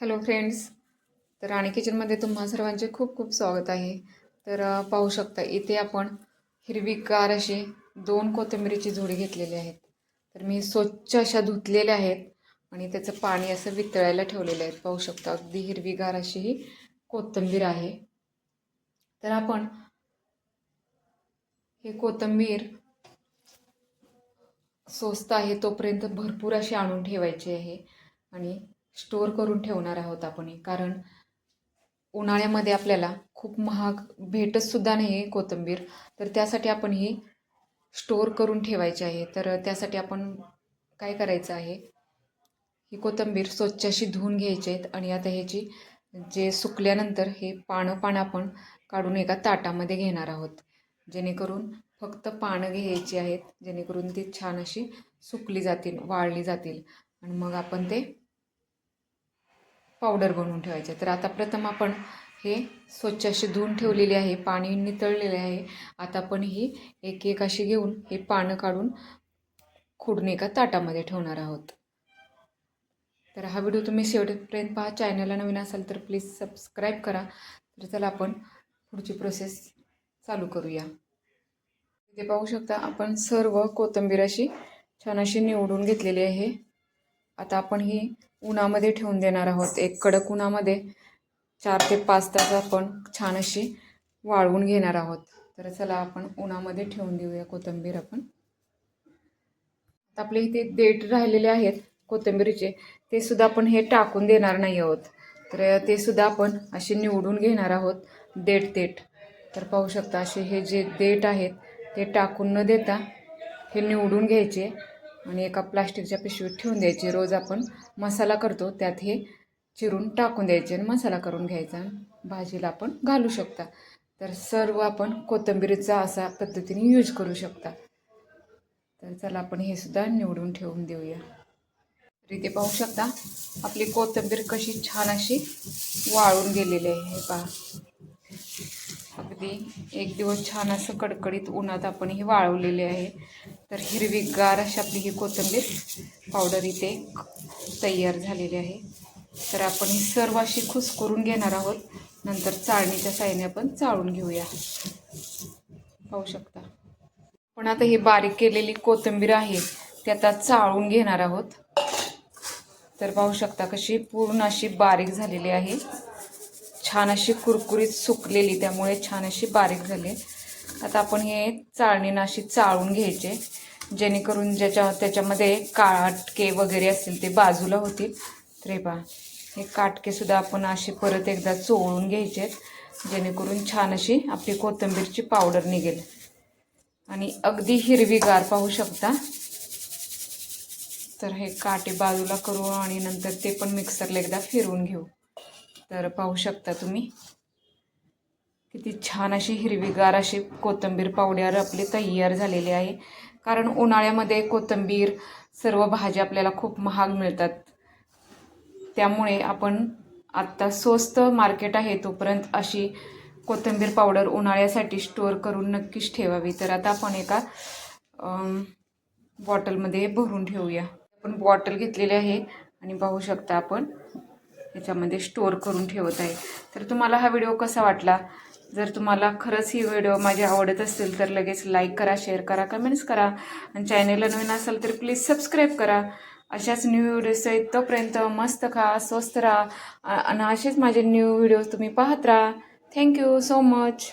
Hello friends तर राणी किचनमध्ये तुम्हा सर्वांचे खूप खूप स्वागत आहे. तर पाहू शकता इथे आपण हिरवीगार अशी दोन कोथिंबीरीची जोडी घेतलेली आहेत. तर मी स्वच्छ अशा धुतलेल्या आहेत आणि त्याचं पाणी असं वितळायला ठेवलेलं आहे. पाहू शकता अगदी हिरवीगार अशी ही कोथिंबीर आहे. तर आपण हे कोथिंबीर स्वस्त आहे तोपर्यंत भरपूर अशी आणून ठेवायची आहे. आणि स्टोअर करून ठेवणार आहोत आपण हे. कारण उन्हाळ्यामध्ये आपल्याला खूप महाग भेटतसुद्धा नाही आहे कोथिंबीर. तर त्यासाठी आपण ही स्टोअर करून ठेवायची आहे. तर त्यासाठी आपण काय करायचं आहे? ही कोथिंबीर स्वच्छ अशी धुवून घ्यायची आहेत आणि आता ह्याची जे सुकल्यानंतर हे पानं पानं आपण काढून एका ताटामध्ये घेणार आहोत. जेणेकरून फक्त पानं घ्यायची आहेत. जेणेकरून ती छान अशी सुकली जातील वाळली जातील. आणि मग आपण ते पावडर बनवून ठेवायचे. तर आता प्रथम आपण हे स्वच्छ असे धुवून ठेवलेली आहे. पाणी नितळलेले आहे. आता आपण ही एक एक अशी घेऊन हे पानं काढून खोडून एका ताटामध्ये ठेवणार आहोत. तर हा व्हिडिओ तुम्ही शेवटपर्यंत पहा. चॅनलला नवीन असाल तर प्लीज सबस्क्राईब करा. तर चला आपण पुढची प्रोसेस चालू करूया. इथे पाहू शकता आपण सर्व कोथिंबीर अशी छान अशी निवडून घेतलेली आहे. आता आपण ही उन्हामध्ये ठेवून देणार आहोत. एक कडक उन्हामध्ये चार ते पाच तास आपण छान अशी वाळवून घेणार आहोत. तर चला आपण उन्हामध्ये ठेवून देऊया कोथिंबीर आपण. आता आपले इथे देठ राहिलेले आहेत कोथिंबीरीचे. ते सुद्धा आपण हे टाकून देणार नाही आहोत. तर ते सुद्धा आपण असे निवडून घेणार आहोत देठ देठ. तर पाहू शकता असे हे जे देठ आहेत ते टाकून न देता हे निवडून घ्यायचे. आणि एका प्लास्टिकच्या पिशवीत ठेवून द्यायची. रोज आपण मसाला करतो त्यात हे चिरून टाकून द्यायचे आणि मसाला करून घ्यायचा. भाजीला आपण घालू शकता. तर सर्व आपण कोथिंबीरीचा असा पद्धतीने यूज करू शकता. तर चला आपण हे सुद्धा निवडून ठेवून देऊया. इथे पाहू शकता आपली कोथिंबीर कशी छान अशी वाळून गेलेली आहे. हे पहा. अगदी एक दिवस छान असं कडकडीत उन्हात आपण हे वाळवलेली आहे. तर हिरवीगार अशी आपली ही कोथिंबीर पावडर इथे तयार झालेली आहे. तर आपण ही सर्व अशी खुसकरून घेणार आहोत. नंतर चाळणीच्या साह्याने आपण चाळून घेऊया. पाहू शकता. पण आता ही बारीक केलेली कोथिंबीर आहे ती आता चाळून घेणार आहोत. तर पाहू शकता कशी पूर्ण अशी बारीक झालेली आहे. छान अशी कुरकुरीत सुकलेली त्यामुळे छान अशी बारीक झाली. आता आपण हे चाळणीनं अशी चाळून घ्यायचे. जेणेकरून ज्याच्या त्याच्यामध्ये काटके वगैरे असतील ते बाजूला होतील. तर हे पहा हे काटकेसुद्धा आपण असे परत एकदा चोळून घ्यायचे जेणेकरून छान अशी आपली कोथिंबीरची पावडर निघेल. आणि अगदी हिरवीगार पाहू शकता. तर हे काटे बाजूला करू आणि नंतर ते पण मिक्सरला एकदा फिरवून घेऊ. तर पाहू शकता तुम्ही. किती छान अशी हिरवीगार अशी कोथिंबीर पावडर आपली तयार झालेली आहे. कारण उन्हाळ्यामध्ये कोथिंबीर सर्व भाज्या आपल्याला खूप महाग मिळतात. त्यामुळे आपण आत्ता स्वस्त मार्केट आहे तोपर्यंत अशी कोथिंबीर पावडर उन्हाळ्यासाठी स्टोअर करून नक्कीच ठेवावी. तर आता आपण एका बॉटलमध्ये भरून ठेवूया. आपण बॉटल घेतलेली आहे आणि पाहू शकता आपण याच्यामध्ये स्टोअर करून ठेवत आहे. तर तुम्हाला हा व्हिडिओ कसा वाटला? जर तुम्हाला खरंच ही व्हिडिओ माझी आवडत असतील तर लगेच लाईक करा शेअर करा कमेंट्स करा. आणि चॅनेलला नवीन असेल तर प्लीज सबस्क्राईब करा. अशाच न्यू व्हिडिओज आहेत तोपर्यंत मस्त खा स्वस्त राहा. आणि असेच माझे न्यू व्हिडिओज तुम्ही पाहत राहा. Thank you so much